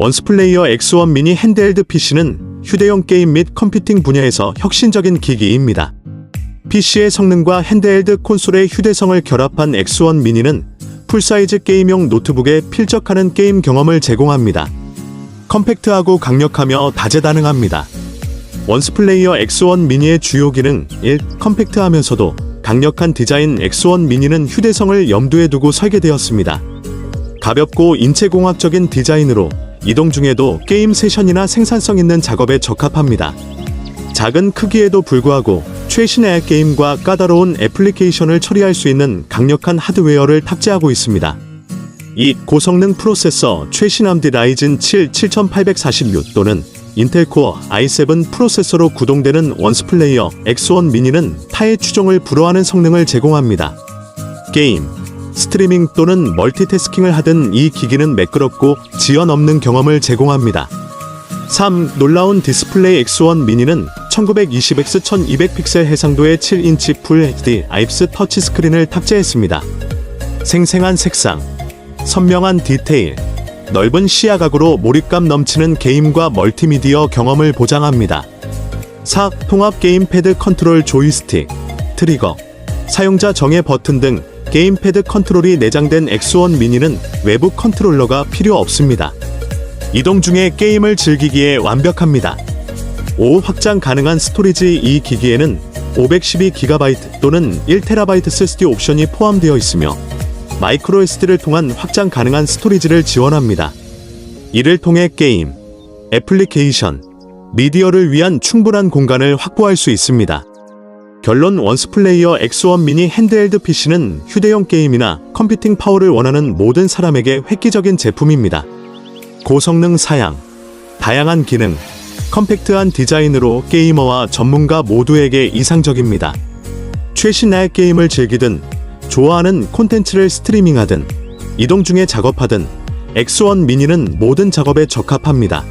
원스플레이어 X1 미니 핸드헬드 PC는 휴대용 게임 및 컴퓨팅 분야에서 혁신적인 기기입니다. PC의 성능과 핸드헬드 콘솔의 휴대성을 결합한 X1 미니는 풀사이즈 게임용 노트북에 필적하는 게임 경험을 제공합니다. 컴팩트하고 강력하며 다재다능합니다. 원스플레이어 X1 미니의 주요 기능 1. 컴팩트하면서도 강력한 디자인 X1 미니는 휴대성을 염두에 두고 설계되었습니다. 가볍고 인체공학적인 디자인으로 이동 중에도 게임 세션이나 생산성 있는 작업에 적합합니다. 작은 크기에도 불구하고 최신의 게임과 까다로운 애플리케이션을 처리할 수 있는 강력한 하드웨어를 탑재하고 있습니다. 이 고성능 프로세서 최신 암디 라이즌 7 7846 또는 인텔 코어 i7 프로세서로 구동되는 원스플레이어 X1 미니는 타의 추종을 불허하는 성능을 제공합니다. 게임, 스트리밍 또는 멀티태스킹을 하든 이 기기는 매끄럽고 지연 없는 경험을 제공합니다. 3. 놀라운 디스플레이 X1 미니는 1920x 1200픽셀 해상도의 7인치 풀 HD IPS 터치스크린을 탑재했습니다. 생생한 색상, 선명한 디테일, 넓은 시야각으로 몰입감 넘치는 게임과 멀티미디어 경험을 보장합니다. 4. 통합 게임패드 컨트롤 조이스틱, 트리거, 사용자 정의 버튼 등 게임패드 컨트롤이 내장된 X1 미니는 외부 컨트롤러가 필요 없습니다. 이동 중에 게임을 즐기기에 완벽합니다. 5. 확장 가능한 스토리지 이 기기에는 512GB 또는 1TB SSD 옵션이 포함되어 있으며 마이크로 SD를 통한 확장 가능한 스토리지를 지원합니다. 이를 통해 게임, 애플리케이션, 미디어를 위한 충분한 공간을 확보할 수 있습니다. 결론 원스플레이어 X1 미니 핸드헬드 PC는 휴대용 게임이나 컴퓨팅 파워를 원하는 모든 사람에게 획기적인 제품입니다. 고성능 사양, 다양한 기능, 컴팩트한 디자인으로 게이머와 전문가 모두에게 이상적입니다. 최신의 게임을 즐기든 좋아하는 콘텐츠를 스트리밍하든 이동 중에 작업하든 X1 미니는 모든 작업에 적합합니다.